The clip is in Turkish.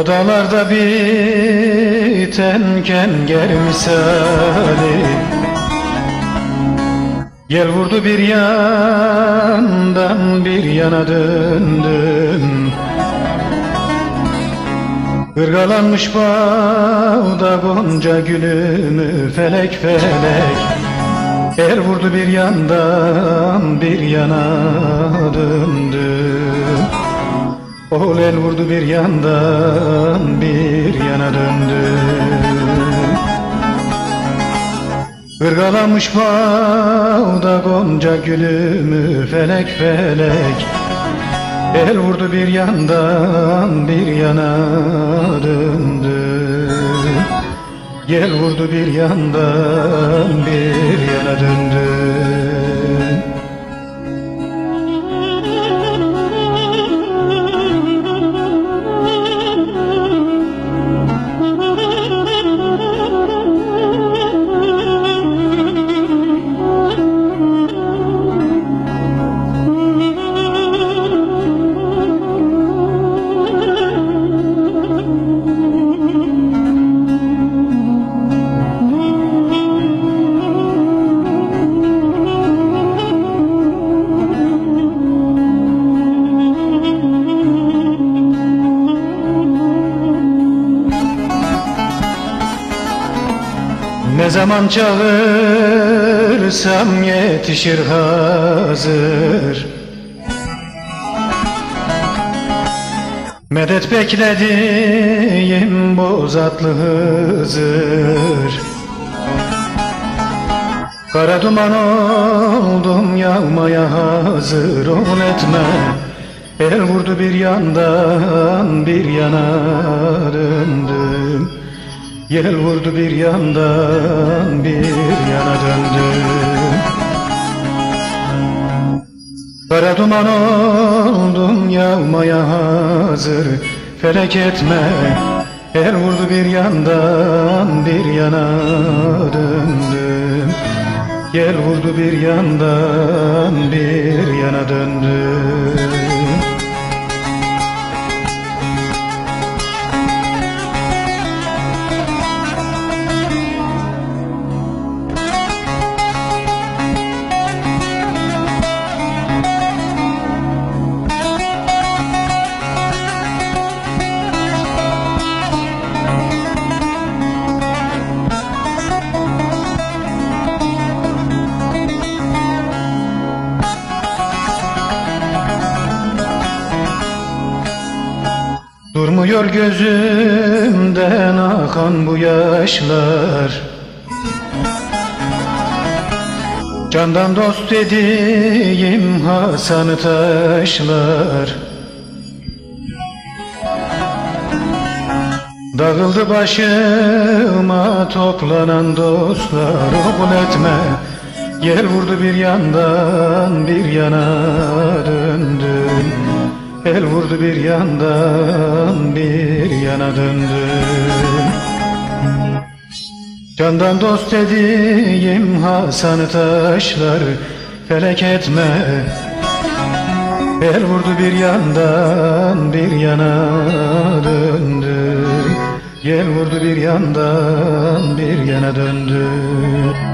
Odalarda bitenken gel misali. Gel vurdu bir yandan bir yana döndüm. Irgalanmış bağda gonca gülümü felek felek. El vurdu bir yandan bir yana döndüm Oğul el vurdu bir yandan bir yana döndüm Irgalamış bağda gonca gülümü felek felek. El vurdu bir yandan bir yana döndü. Gel vurdu bir yandan bir yana döndü Ne zaman çağırsam yetişir hazır. Medet beklediğim bozatlı Hızır. Kara duman oldum yağmaya hazır. Ol etme. El vurdu bir yandan bir yana döndüm Yel vurdu bir yandan bir yana döndüm Kara duman oldum yağmaya hazır. Felek etme El vurdu bir yandan bir yana döndüm Gel vurdu bir yandan bir yana döndüm Durmuyor gözümden akan bu yaşlar. Candan dost dediğim Hasan'ı taşlar. Dağıldı başıma toplanan dostlar. Oğul etme. Yer vurdu bir yandan bir yana El vurdu bir yandan bir yana döndüm Candan dost dediğim Hasan'ı taşlar felek etme. El vurdu bir yandan bir yana döndüm Gel vurdu bir yandan bir yana döndüm